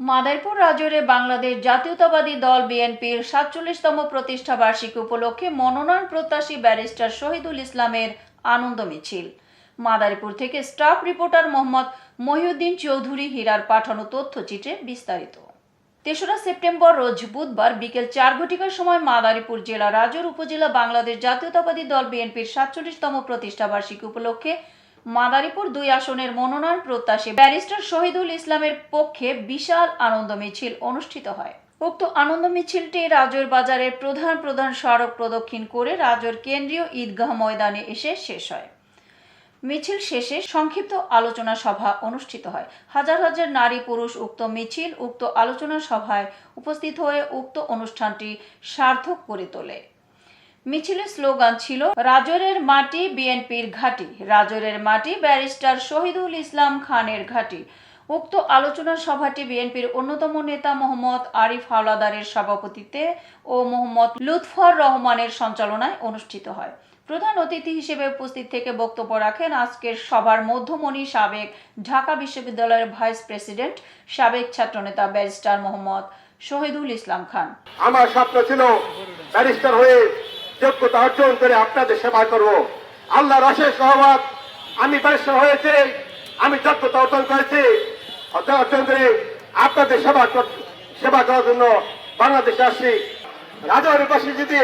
মাদারীপুর রাজৌরে বাংলাদেশ জাতীয়তাবাদী দল বিএনপির সাতচল্লিশতম প্রতিষ্ঠা বার্ষিকী উপলক্ষে মনোনয়ন প্রত্যাশী ব্যারিস্টার শহীদুল ইসলামের আনন্দ মিছিল। মাদারীপুর থেকে স্টাফ রিপোর্টার মোহাম্মদ মহিউদ্দিন চৌধুরী হীরার পাঠানো তথ্যচিত্রে বিস্তারিত। তেসরা সেপ্টেম্বর রোজ বুধবার বিকেল চার ঘটিকার সময় মাদারীপুর জেলা রাজৌর উপজেলা বাংলাদেশ জাতীয়তাবাদী দল বিএনপির সাতচল্লিশতম প্রতিষ্ঠা বার্ষিকী উপলক্ষে মাদারীপুর দুই আসনের মনোনয়ন প্রত্যাশী ব্যারিস্টার শহীদুল ইসলামের পক্ষে বিশাল আনন্দ মিছিল অনুষ্ঠিত হয়। উক্ত আনন্দ মিছিলটি রাজৈর বাজারের প্রধান প্রধান সড়ক প্রদক্ষিণ করে রাজৈর কেন্দ্রীয় ঈদগাহ ময়দানে এসে শেষ হয়। মিছিল শেষে সংক্ষিপ্ত আলোচনা সভা অনুষ্ঠিত হয়। হাজার হাজার নারী পুরুষ উক্ত মিছিল উক্ত আলোচনা সভায় উপস্থিত হয়ে উক্ত অনুষ্ঠানটি সার্থক করে তোলে। মিছিলের স্লোগান ছিল, রাজরের মাটি বিএনপির ঘাঁটি, রাজরের মাটি ব্যারিস্টার শহীদুল ইসলাম খানের ঘাঁটি। উক্ত আলোচনা সভাটি বিএনপির অন্যতম নেতা মোহাম্মদ আরিফ হাওলাদারের সভাপতিত্বে ও মোহাম্মদ লুৎফর রহমানের সঞ্চালনায় অনুষ্ঠিত হয়। প্রধান অতিথি হিসেবে উপস্থিত থেকে বক্তব্য রাখেন আজকের সভার মধ্যমণি সাবেক ঢাকা বিশ্ববিদ্যালয়ের ভাইস প্রেসিডেন্ট, সাবেক ছাত্রনেতা ব্যারিস্টার মোহাম্মদ শহীদুল ইসলাম খান। আমার স্বপ্ন ছিল ব্যারিস্টার হয়ে যোগ্যতা অর্জন করে আপনাদের সেবা করব। আল্লাহর অশেষ সহবাদ আমি ব্যারিস্টার হয়েছে, আমি যোগ্যতা অর্জন করেছি। অর্জন করে আপনাদের সেবা সেবা করার জন্য বাংলাদেশে আসছি। রাজৌরের যদি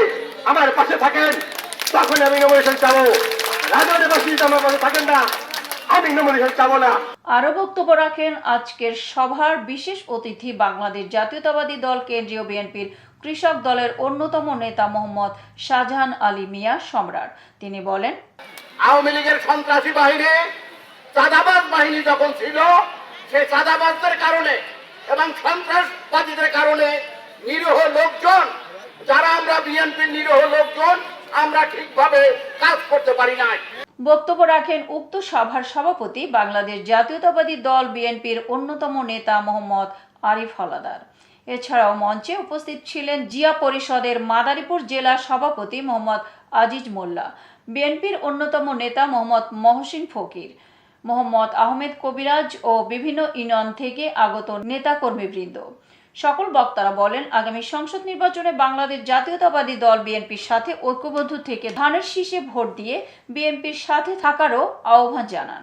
আমার পাশে থাকেন, তখন আমি নমিনেশন চাবো। পাশে যদি আমার পাশে থাকেন না, আমি নমিনেশন চাবো না। আরও বক্তব্য রাখেন আজকের সভার বিশেষ অতিথি বাংলাদেশ জাতীয়তাবাদী দল কেন্দ্রীয় বিএনপির কৃষক দলের অন্যতম নেতা মোহাম্মদ শাহজাহান আলী মিয়া সম্রাট। তিনি বলেন আওয়ামী লীগের সন্ত্রাসী বাহিনী চাঁদাবাজ বাহিনী যখন ছিল সেই চাঁদাবাজদের কারণে এবং সন্ত্রাসবাদীদের কারণে নিরীহ লোকজন যারা আমরা বিএনপির নিরীহ লোকজন আমরা ঠিকভাবে কাজ করতে পারি নাই। বক্তব্য রাখেন উক্ত সভার সভাপতি বাংলাদেশ জাতীয়তাবাদী দল বিএনপির অন্যতম নেতা মোহাম্মদ আরিফ হাওলাদার এছাড়াও মঞ্চে উপস্থিত ছিলেন জিয়া পরিষদের মাদারীপুর জেলা সভাপতি মোহাম্মদ আজিজ মোল্লা, বিএনপির অন্যতম নেতা মোহাম্মদ মহসিন ফকির, মোহাম্মদ আহমেদ কবিরাজ ও বিভিন্ন ইউনিয়ন থেকে আগত নেতাকর্মীবৃন্দ। সকল বক্তারা বলেন, আগামী সংসদ নির্বাচনে বাংলাদেশ জাতীয়তাবাদী দল বিএনপির সাথে ঐক্যবদ্ধ থেকে ধানের শীষে ভোট দিয়ে বিএনপির সাথে থাকারও আহ্বান জানান।